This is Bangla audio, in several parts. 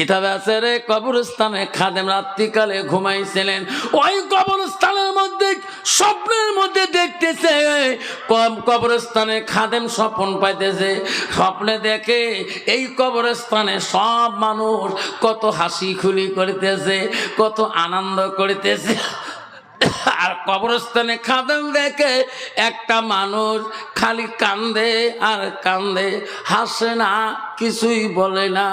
কিতাবে আছে রে, কবরস্থানে খাদেম রাত্রিকালে ঘুমাইছিলেন। ওই কবরস্থানের মধ্যে, স্বপ্নের মধ্যে দেখতেছে কম কবরস্থানে খাদেম স্বপ্ন পাইতেছে। স্বপ্নে দেখে এই কবরস্থানে সব মানুষ কত হাসি খুলি করিতেছে, কত আনন্দ করিতেছে। আর কবরস্থানে খাদেম দেখে একটা মানুষ খালি কান্দে আর কান্দে, হাসে না, কিছুই বলে না।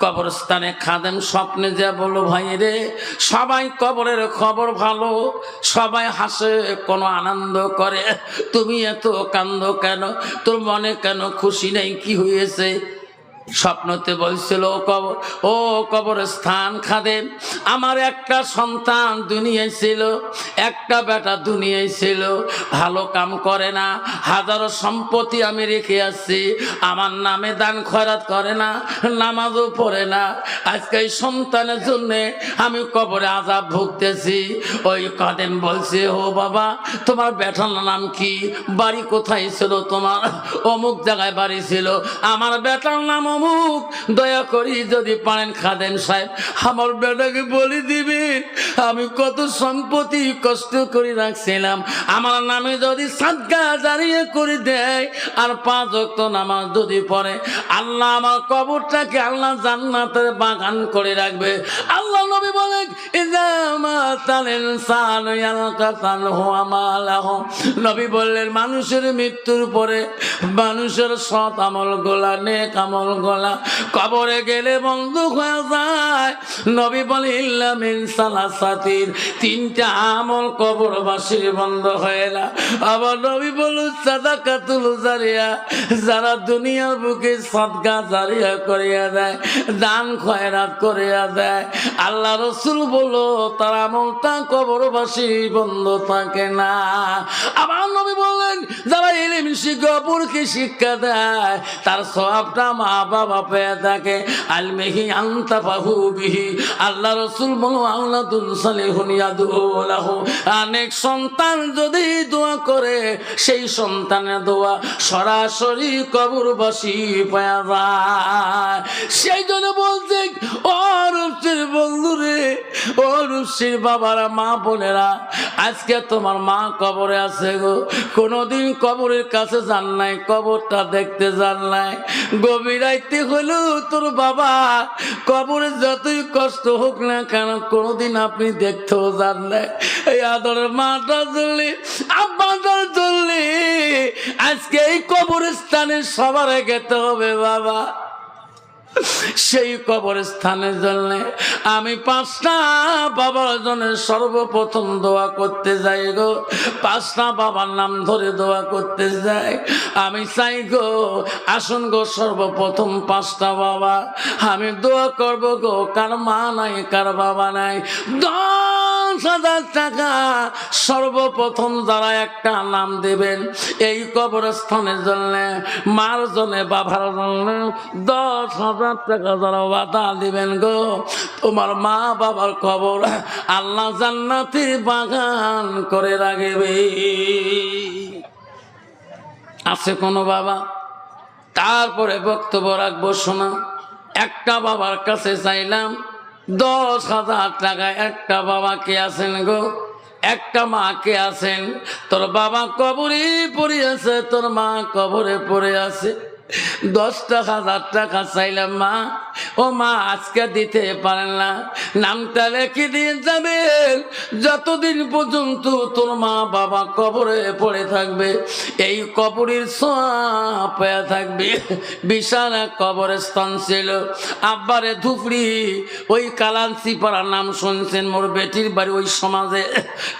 কবরস্থানে খাদেম স্বপ্নে যা বলো, ভাই রে, সবাই কবরের খবর ভালো, সবাই হাসে, কোনো আনন্দ করে। তুমি এত কান্দ কেন? তোর মনে কেন খুশি নেই? কি হয়েছে? স্বপ্নতে বলছিল, ও কবর, ও কবরস্থান খাদেম, আমার একটা সন্তান দুনিয়ায় ছিল, একটা বেটা দুনিয়ায় ছিল, ভালো কাম করে না, হাজারো সম্পত্তি আমি রেখে আসছি, আমার নামে দান খয়রাত করে না, নামাজও পড়ে না, আজকে এই সন্তানের জন্যে আমি কবরে আজাব ভুগতেছি। ওই কাদেম বলছে, ও বাবা, তোমার বেটার নাম কি? বাড়ি কোথায় ছিল তোমার? অমুক জায়গায় বাড়ি ছিল। আমার বেটার নাম অমুক, দয়া করি যদি পারেন খাদেন সাহেব, আমার বেটাকে বলে দিবেন। আমি কত সম্পত্তি কষ্ট করে রাখছিলাম। আমার নামে যদি সাদগা জারিয়ে করে দেয়, আর পাঁচ অক্ত নামাজ যদি পড়ে, আল্লাহ আমার কবরটাকে আল্লাহ জান্নাতের বাগান করে রাখবে। আল্লাহ নবী বলেন নবী বললেন, মানুষের মৃত্যুর পরে মানুষের সৎ আমল গোলা নেক আমল গোলা কবরে গেলে হয়ে যায়। নবী বলে সালাসাতির তিনটা আমল বন্ধ হয় না। আবার নবী বলুন যারা দুনিয়ার বুকে সদগা জারিয়া করিয়া দেয়, দান খয়রাত করিয়া দেয়। আল্লাহ রসুল বলো তার আমলটা কবরবাসী বন্ধ থাকে না। আবার নবী বললেন, যারা ইলিম শিক্ষাপুরকে শিক্ষা দেয়, তার সবটা মা বাবা পেয়ে থাকে। আলমেহি আন্তা বাহু বিহি আল্লাহ রসুল বলো আল্লাহ দুলসালিহুনিয়াদুলাহ অনেক সন্তান যদি দোয়া করে, সেই সন্তানের দোয়া সরাসরি কবরবাসী পাওয়া যায়। সেই জন্য বলছে, ও রূপসির বন্ধুরে, ও রূপসির বাবারা, মা বোনেরা, আজকে তোমার মা কবরে আছে গো। কোনোদিন কবরের কাছে যান নাই, কবরটা দেখতে যান নাই। গভীর রাইতে হলেও তোর বাবা। কবরে যতই কষ্ট হোক না কেন, কোনোদিন আপনি দেখতেও যান নাই। এই আদরের মাটা চললে আব্বাটা চললে আজকে এই কবরস্থানে সবার গেতে হবে বাবা। সেই কবরস্থানের জন্য আমি পাঁচটা বাবার জন্য সর্বপ্রথম দোয়া করতে যাই গো। পাঁচটা বাবার নাম ধরে দোয়া করতে যাই। আমি চাই গো, আসুন গো সর্বপ্রথম পাঁচটা বাবা। আমি দোয়া করব গো, কার মা নাই, কার বাবা নাই। দশ হাজার টাকা সর্বপ্রথম যারা একটা নাম দেবেন এই কবরস্থানের জন্য, মার জন্য, বাবার জন্য দশ হাজার টাকা যারা বাধা দিবেন গো, তোমার মা বাবার খবর আল্লাহ জান্নাতি বাগান করে রাখবে। আছে কোনো বাবা? তারপরে বক্তব্য রাখব শোনা। একটা বাবার কাছে চাইলাম দশ হাজার টাকা একটা বাবা কে আছেন গো? একটা মা কে আছেন? তোর বাবা কবরে পড়ে আছে, তোর মা কবরে পড়ে আছে। দশটা হাজার টাকা চাইলাম মা। ও মা, আজকে দিতে পারেন না। নামটা রেখে দিয়ে যাবেন। যতদিন পর্যন্ত তোর মা বাবা কবরে পড়ে থাকবে, এই কবরের পেয়ে থাকবে। বিশাল এক কবরের স্থান ছিল। আব্বারে ধুপড়ি, ওই কালান্সি পাড়ার নাম শুনছেন মোর বেটির বাড়ি ওই সমাজে।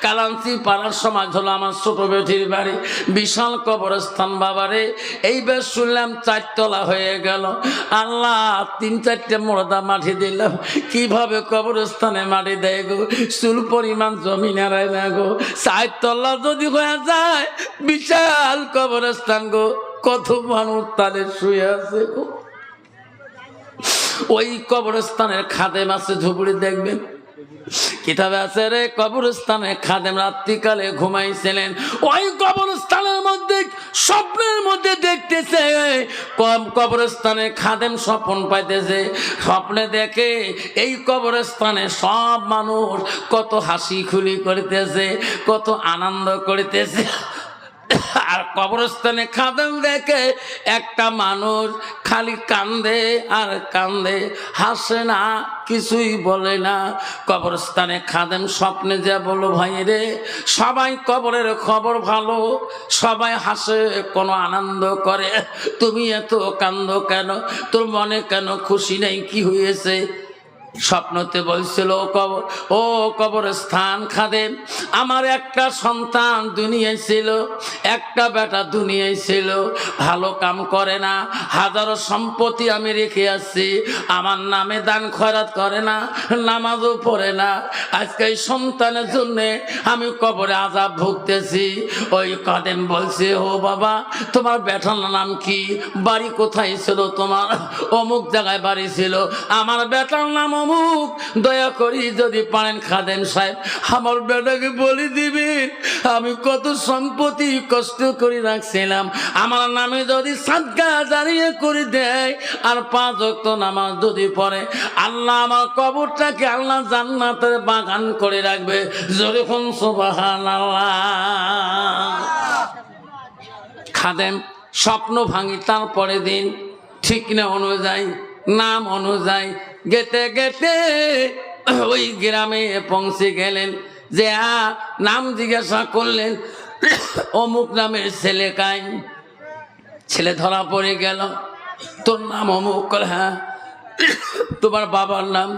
কালান্সি পাড়ার সমাজ হলো আমার ছোট বেটির বাড়ি। বিশাল কবরস্থান বাবারে। এই বেশ শুনলাম চারতলা হয়ে গেল। আল্লাহ, তিন চারটে মোড়দা মাটি দিলাম। কীভাবে কবরস্থানে মাটি দেয় গো? চুল পরিমাণ জমি নারায় না গো। চারতলা যদি হয়ে যায়, বিশাল কবরস্থান গো। কত মানুষ তাদের শুয়ে আছে গো। ওই কবরস্থানের খাদে মাসে ঝুপড়ি দেখবেন? কিতাবে আছে রে, কবরস্থানে খাদেম রাত্রিকালে ঘুমাইছিলেন। ওই কবরস্থানের মধ্যে, স্বপ্নের মধ্যে দেখতেছে কবরস্থানে খাদেম স্বপন পাইতেছে। স্বপ্নে দেখে এই কবরস্থানে সব মানুষ কত হাসি খুলি করিতেছে, কত আনন্দ করিতেছে। আর কবরস্থানে খাদেম দেখে একটা মানুষ খালি কান্দে আর কান্দে, হাসে না, কিছুই বলে না। কবরস্থানে খাদেম স্বপ্নে যা বলো ভাই রে, সবাই কবরের খবর ভালো, সবাই হাসে, কোনো আনন্দ করে। তুমি এত কান্দ কেন? তোর মনে কেন খুশি নেই? কি হয়েছে? স্বপ্নতে বলছিল, "ও কবর, ও কবরস্থান খাদেম, আমার একটা সন্তান দুনিয়ায় ছিল, একটা বেটা দুনিয়ায় ছিল, ভালো কাম করে না, হাজারো সম্পত্তি আমি রেখে আসছি, আমার নামে দান খয়রাত করে না, নামাজও পড়ে না, আজকে এই সন্তানের জন্যে আমি কবরে আজাব ভুগতেছি। ওই কাদেম বলছে, ও বাবা, তোমার বেটার নাম কি? বাড়ি কোথায় ছিল তোমার? অমুক জায়গায় বাড়ি ছিল। আমার বেটার নাম অমুক, দয়া করি যদি পারেন খাদেন সাহেব, আমার বেটাকে বলে দিবেন। আমি কত সম্পত্তি কষ্ট করে রাখছিলাম। আমার নামে যদি সাদকা জারিয়ে করে দেয়, আর পাঁচ অক্ত নামাজ যদি পড়ে, আল্লাহ আমার কবরটাকে আল্লাহ জান্নাতের বাগান করে রাখবে। যখন সোবাহান খাদেম, স্বপ্ন ভাঙি তারপরে দিন। ঠিক না অনুযায়ী, নাম অনুযায়ী গেতে গেতে ওই গ্রামে পৌঁছে গেলেন। যে আ নাম জিজ্ঞাসা করলেন, অমুক নামের ছেলে কাই? ছেলে ধরা পড়ে গেল। তোর নাম অমুক? হ্যাঁ। তোমার বাবার নাম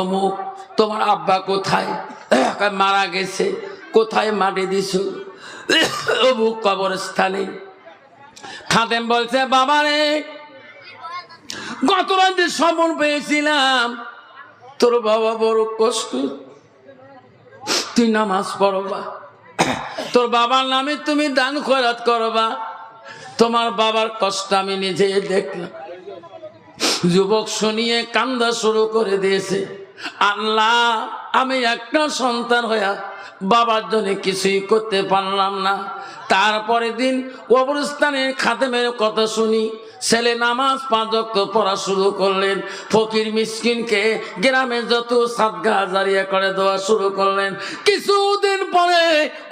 অমুক? তোমার আব্বা কোথায়? মারা গেছে। কোথায় মাটি দিছ? অমুক কবরস্থানে। খাদেম বলছে বাবা রে গত রাতে সমন পেয়েছিলাম। তোর বাবা বড় কষ্ট। তুই নামাজ পড়বা। তোর বাবার নামে তুমি দান খরাত করবা। তোমার বাবার কষ্ট আমি নিজে দেখলাম। যুবক শুনিয়ে কান্দা শুরু করে দিয়েছে। আল্লাহ, আমি একটা সন্তান হইয়া বাবার জন্য কিছুই করতে পারলাম না। তারপরে দিন কবরস্থানে খাদেমের কথা শুনি। ছেলে নামাজ পাঁচ ওয়াক্ত পড়া শুরু করলেন, ফকির মিসকিনকে গ্রামে যত সাদগা জারিয়া করে দেওয়া শুরু করলেন। কিছুদিন পরে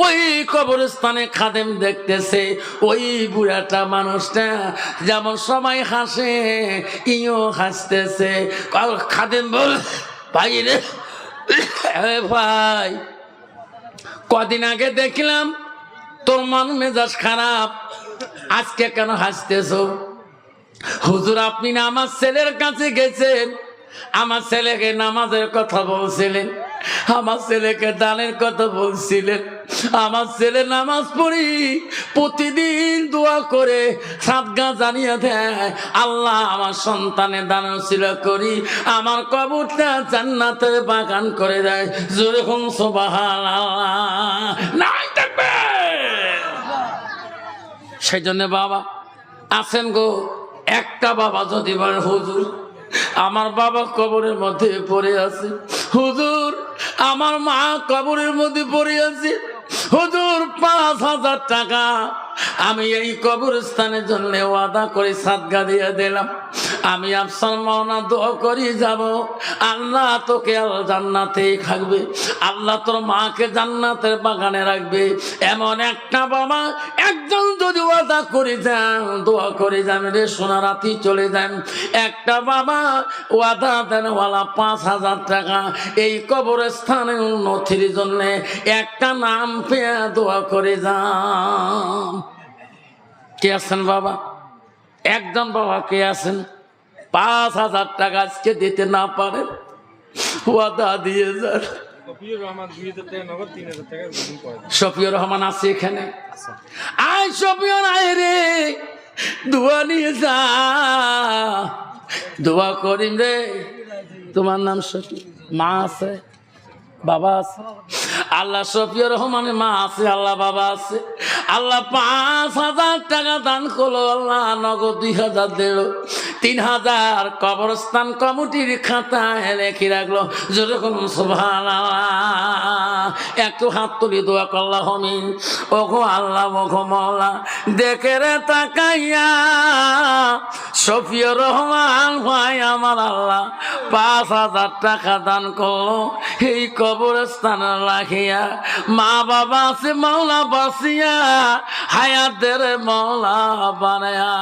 ওই কবরস্থানে খাদেম দেখতেছে, ওই বুড়াটা মানুষটা যেমন সবাই হাসে, ইও হাসতেছে। খাদেম বল ভাই রে ভাই, কদিন আগে দেখলাম তোর মন মেজাজ খারাপ, আজকে কেন হাসতেছো? হুজুর, আপনি না আমার ছেলের কাছে গেছেন? আমার ছেলেকে নামাজের কথা বলছিলেন, আমার ছেলেকে দানের কথা বলছিলেন, আমার ছেলে নামাজ পড়ি, প্রতিদিন দোয়া করে সাদগা জানিয়ে দেয়, আল্লাহ আমার সন্তানের দান ছিল করি, আমার কবরটা জান্নাতের বাগান করে দেয়। যেরকম সোবাহান নাই সেই জন্য বাবা, আছেন গো একটা বাবা যদি বলেন হুজুর, আমার বাবা কবরের মধ্যে পড়ে আছে। হুজুর, আমার মা কবরের মধ্যে পড়ে আছে। হুজুর, পাঁচ হাজার টাকা আমি এই কবরস্থানের জন্য ওয়াদা করে সাদগা দিয়ে দিলাম। আমি আফসান মাওনা দোয়া করি যাব। আল্লাহ তোকে আল জান্নাতে থাকবে। আল্লাহ তোর মাকে জান্নাতের বাগানে রাখবে। এমন একটা বাবা, একজন যদি ওয়াদা করে যান, দোয়া করে যান রে, সোনা রাতি চলে যান। একটা বাবা, ওয়াদা দেনওয়ালা পাঁচ হাজার টাকা, এই কবরস্থানে উন্নতির জন্য একটা নাম পেয়ে দোয়া করে যান। কে আছেন বাবা? একজন বাবা কে আছেন? পাঁচ হাজার টাকা আজকে দিতে না পারেন ওয়াদা দিয়ে যান। শফিউর রহমান আছে এখানে। আয় শফিউর আয় রে দোয়া নিয়ে যা। দোয়া করিম রে তোমার নাম শফি মা আছে বাবা আছে। আল্লাহ শফিউর রহমানের মা আছে আল্লাহ বাবা আছে। আল্লাহ পাঁচ হাজার টাকা দান করল আল্লাহ নগদ দুই হাজার দিল। তিন হাজার কবরস্থান কমিটির খাতায় লেখি রাখল, যেরকম একটু হাত তুলি, দোয়া করলা হমিন ওগো আল্লাহ, ওগো মৌলা দেখে রে তাকাইয়া, শফিউর রহমান ভাই আমার আল্লাহ, পাঁচ হাজার টাকা দান করল, এই কবরস্থান রাখিয়া। মা বাবা আছে মৌলা বাসিয়া, হায়াতের মৌলা বানায়া,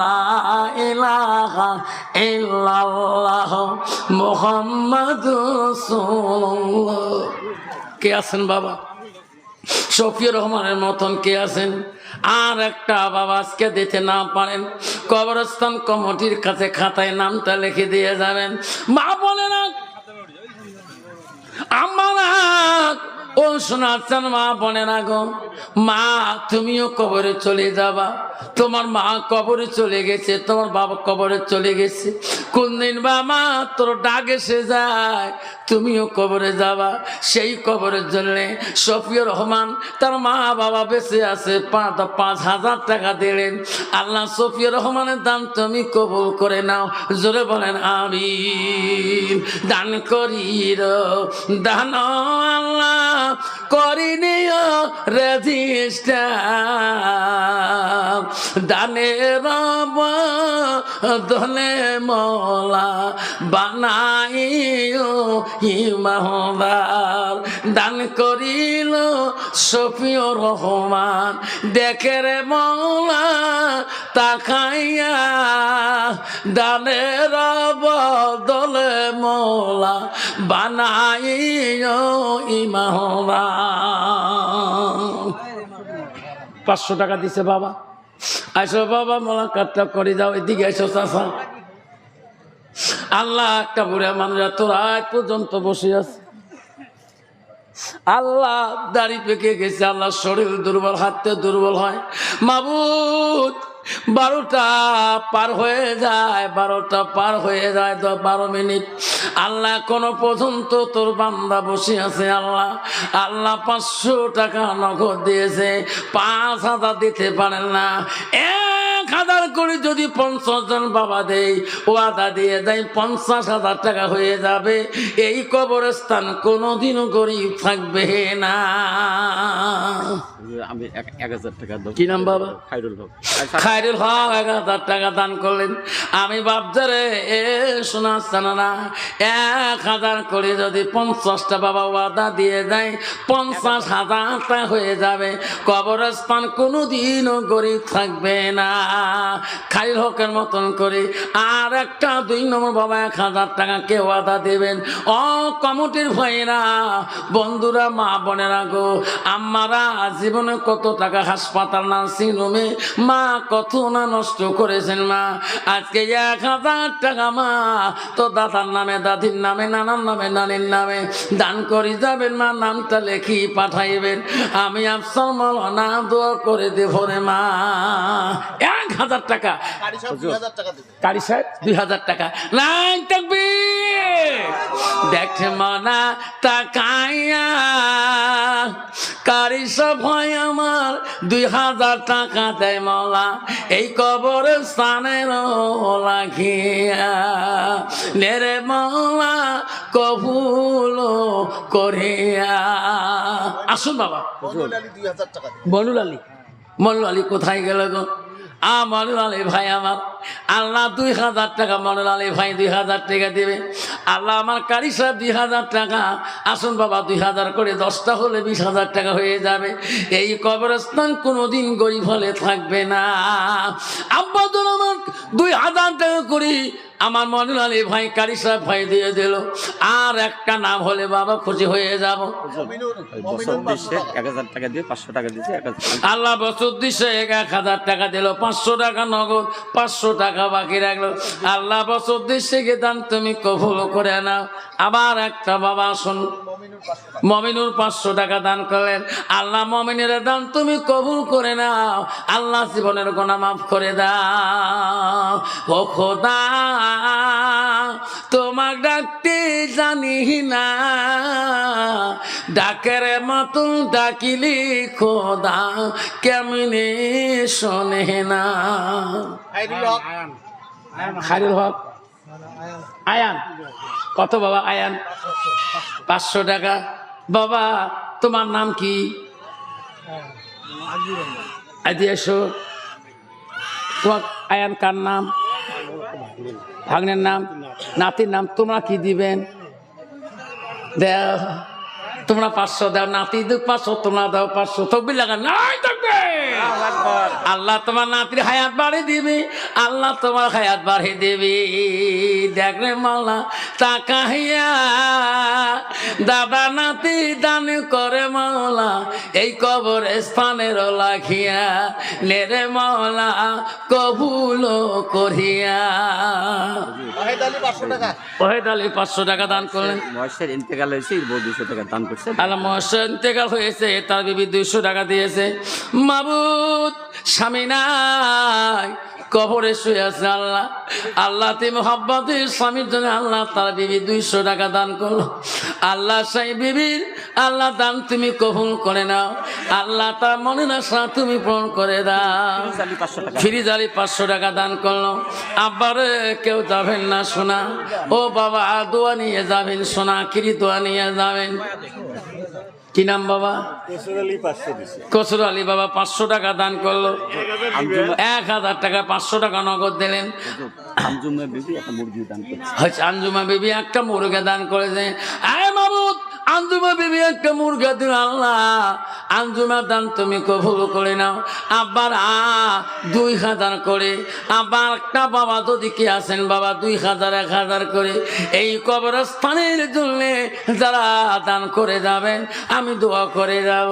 লা ইলাহা ইল্লাল্লাহ কে আছেন বাবা? শফিউর রহমানের মতন কে আছেন? আর একটা বাবা আজকে দিতে না পারেন, কবরস্থান কমিটির কাছে খাতায় নামটা লিখে দিয়ে যাবেন। মা বলে না আমার ও শোনাচ্ছেন মা বনে না গো। মা, তুমিও কবরে চলে যাবা। তোমার মা কবরে চলে গেছে, তোমার বাবা কবরে চলে গেছে। কোন দিন বা মা, তোর ডাক এসে যায়, তুমিও কবরে যাবা। সেই কবরের জন্য শফিউর রহমান তার মা বাবা বেঁচে আছে, পাঁচ হাজার টাকা দিলেন। আল্লাহ শফিউর রহমানের দান তুমি কবুল করে নাও। জোরে বলেন আমি দান করি দান আল্লাহ। করিনিও রেজিস্টার। দানের দলে মলা বানাইও ইমাহদার দান করিল শফিও রহমান, দেখে রে মৌলা তাকাইয়া। দানের দলে মৌলা বানাইও পাঁচশো টাকা দিছে বাবা। আইসো বাবা, মোলাকাতটা করে যাও এদিকে আইসো চাষা আল্লাহ একটা বুড়া মানুষ তোর আজ পর্যন্ত বসে আছে। আল্লাহ দাড়ি পেকে গেছে, আল্লাহ শরীর দুর্বল হাতে দুর্বল হয়। মাবুদ বারোটা পার হয়ে যায়, বারোটা পার হয়ে যায় তো বারো মিনিট। আল্লাহ কোনো পর্যন্ত তোর বান্দা বসে আছে, আল্লাহ আল্লাহ পাঁচশো টাকা নগদ দিয়েছে, পাঁচ হাজার দিতে পারেন না। এক হাজার করে যদি পঞ্চাশ জন বাবা দেয় ও আদা দিয়ে দেয়, পঞ্চাশ হাজার টাকা হয়ে যাবে। এই কবরস্থান কোনোদিনও গরিব থাকবে না। আমি এক হাজার টাকা দেবো কি নাম বাবা? খাইরুল হক। খাইরুল হক এক হাজার টাকা দান করলেন। আমি বাপজারে এ শোনাচ্ছে না এক হাজার করে যদি পঞ্চাশটা বাবা ওয়াদা দিয়ে দেয় পঞ্চাশ হাজারটা হয়ে যাবে। কবরস্থান কোনোদিনও গরিব থাকবে না। খাইরুল হকের মতন করে আর একটা দুই নম্বর বাবা এক হাজার টাকা কে ওয়াদা দেবেন। অ কমিটির ভাইরা বন্ধুরা মা বোনেরা গো আমারা জীবনে কত টাকা হাসপাতাল নার্সিং রুমে মা কত না নষ্ট করেছেন মা। আজকে এক হাজার টাকা মা তো দাদার নামে দাদির নামে নানার নামে নানির নামে দান করে যাবেন মা নামটা লেখি পাঠাইবেন। আমি আফসর মলনা দোয়া করে দেব রে মা। এক হাজার টাকা। কারি সাহেব? দুই হাজার টাকা। লাইন থাকবি দেখে মনা তাকাইয়া কারি সব হয় আমার দুই হাজার টাকা দেয় মলা এই কবর স্থানের লাগিয়া নেরে মলা কবুল করিয়া। আসুন বাবা। বনুল আলী মল্লু আলী কোথায় গেল গো? আ ভাই আমার। আল্লাহ দুই হাজার টাকা ভাই দুই হাজার টাকা দেবে। আমার দুই হাজার টাকা। আসুন বাবা, দুই হাজার করে দশটা হলে বিশ হাজার টাকা হয়ে যাবে। এই কবরস্থান কোনোদিন গরিব হলে থাকবে না। আব্বাদুল আমার দুই হাজার টাকা করি আমার মনুল আলী ভাই, কারি সাহেব ভাই দিয়ে দিল। আর একটা নাম হলে বাবা খুশি হয়ে যাব। আল্লাহ বছর দিশে এক হাজার টাকা দিল, পাঁচশো টাকা নগদ, পাঁচশো টাকা বাকি রাখল। আল্লাহ বছর দিচ্ছে গে দান, তুমি কবুল করে নাও। আবার একটা বাবা শুন মমিনুর পাঁচশো টাকা দান করলেন। আল্লাহ মমিনের দান তুমি কবুল করে নাও। আল্লাহ জীবনের গোনা মাফ করে দাও। ও খোদা তোমার ডাকতে জানি না। ডাকের মতো ডাকিলি খোদা কেমনে শোনে না। খাইরুল হক। আয়ান। কত বাবা আয়ান? পাঁচশো টাকা। বাবা তোমার নাম কি? আদি এসো। তোমার আয়ান কার নাম? ভাগ্নের নাম নাতির নাম তোমরা কি দিবেন? দেও তোমরা পাঁচশো দাও নাতি দু পাঁচশো তোমরা দাও পাঁচশো। তকবির লাগা নাই থাকবে আল্লাহ তোমার নাতির হায়াত বাড়ি দিবি আল্লাহ তোমার হায়াত বাড়ি দিবি। দেখ রে মাওলা তাকাইয়া দাদা নাতি দান করে মাওলা এই কবর স্থানের লাখিয়া নেরে মাওলা কবুল করিয়া। ওহেদ আলী পাঁচশো টাকা। দান করলেন। বয়সের ইন্তেকাল হয়েছে বউ দুশো টাকা দান করছে। আল্লাহ মহাশয় ইন্তেকাল হয়েছে তার বিবি দুইশো টাকা দিয়েছে। মাবুদ স্বামী নাই কবরে শুয়ে আছে আল্লাহ। আল্লাহ তুমি মোহাব্বত স্বামীর জন্য আল্লাহ তার বিবি দুইশো টাকা দান করল। আল্লাহ সাই বিবির, আল্লাহ দান তুমি কবুল করে নাও। আল্লাহ তার মনে না তুমি পূরণ করে দাও। ফিরিজ আলী পাঁচশো টাকা দান করল। আব্বারে কেউ যাবেন না শোনা ও বাবা, দোয়া নিয়ে যাবেন সোনা, কিরি দোয়া নিয়ে যাবেন? কি নাম বাবা? কসর আলী বাবা পাঁচশো টাকা দান করল। এক হাজার টাকা পাঁচশো টাকা নগদ দিলেন। আঞ্জুমা বিবি একটা মুরগি দান করেছে। আঞ্জুমা বিবি একটা মুরগি দান করেছে। আয় আঞ্জুমা বিবি একটা মুরগা দিন আল্লাহ, আঞ্জুমা দান তুমি কবুল করে নাও। আবার আ দুই হাজার করে। আবার একটা বাবা যদি কে আছেন, বাবা, দুই হাজার, এক হাজার করে। এই কবরস্থানের জন্য যারা দান করে যাবেন, আমি দোয়া করে যাব।